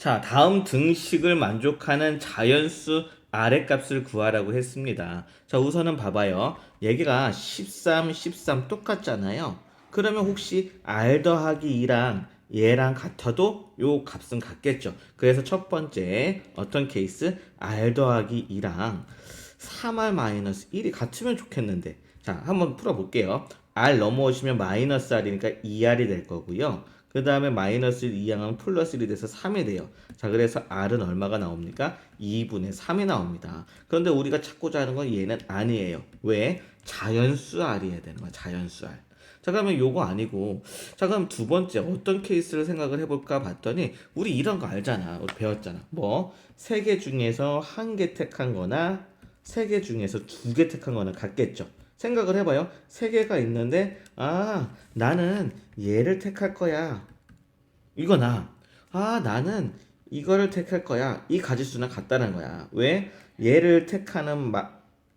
자, 다음 등식을 만족하는 자연수 아랫값을 구하라고 했습니다. 자, 우선은 봐봐요. 얘기가 13, 13 똑같잖아요. 그러면 혹시 R 더하기 2랑 얘랑 같아도 요 값은 같겠죠. 그래서 첫 번째 어떤 케이스 R 더하기 2랑 3R 마이너스 1이 같으면 좋겠는데 자 한번 풀어볼게요 R 넘어오시면 마이너스 R이니까 2R이 될 거고요 그 다음에 마이너스 1 이항하면 플러스 1이 돼서 3이 돼요. 자 그래서 R은 얼마가 나옵니까? 2분의 3이 나옵니다. 그런데 우리가 찾고자 하는 건 얘는 아니에요. 왜? 자연수 R이어야 되는 거야 자연수 R. 자 그러면 요거 아니고. 자 그럼 두 번째 어떤 케이스를 생각을 해볼까 봤더니 우리 이런 거 알잖아. 우리 배웠잖아. 뭐? 세 개 중에서 한 개 택한 거나 세 개 중에서 두 개 택한 거는 같겠죠 생각을 해봐요. 세 개가 있는데 아 나는 얘를 택할 거야. 이거 나. 아 나는 이거를 택할 거야. 이 가지수는 같다는 거야. 왜? 얘를 택하는 마,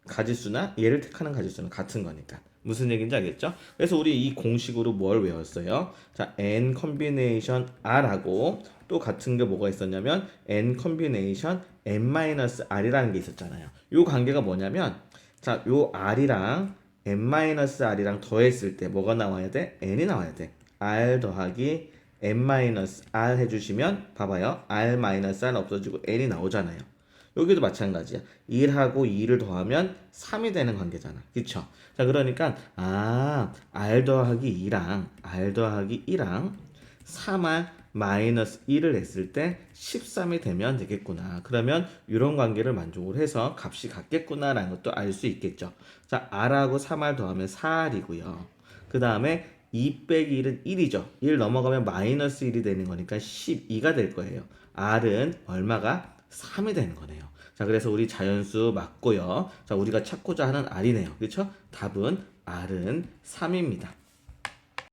가지수나 얘를 택하는 가지수는 같은 거니까. 무슨 얘기인지 알겠죠? 그래서 우리 이 공식으로 뭘 외웠어요? 자, n 컨비네이션 r하고 또 같은 게 뭐가 있었냐면 n 컨비네이션 n-r이라는 게 있었잖아요. 요 관계가 뭐냐면 자, 요 r이랑 n-r이랑 더했을 때 뭐가 나와야 돼? n이 나와야 돼. r 더하기 n-r 해주시면 봐봐요. r-r 없어지고 n이 나오잖아요. 여기도 마찬가지야. 1하고 2를 더하면 3이 되는 관계잖아. 그쵸? 자, 그러니까, 아, R 더하기 2랑, R 더하기 1랑 3R 마이너스 1을 했을 때 13이 되면 되겠구나. 그러면 이런 관계를 만족을 해서 값이 같겠구나라는 것도 알 수 있겠죠. 자, R하고 3R 더하면 4R이고요. 그 다음에 2 빼기 1은 1이죠. 1 넘어가면 마이너스 1이 되는 거니까 12가 될 거예요. R은 얼마가? 3이 되는 거네요. 자, 그래서 우리 자연수 맞고요. 자, 우리가 찾고자 하는 R이네요. 그렇죠? 답은 R은 3입니다.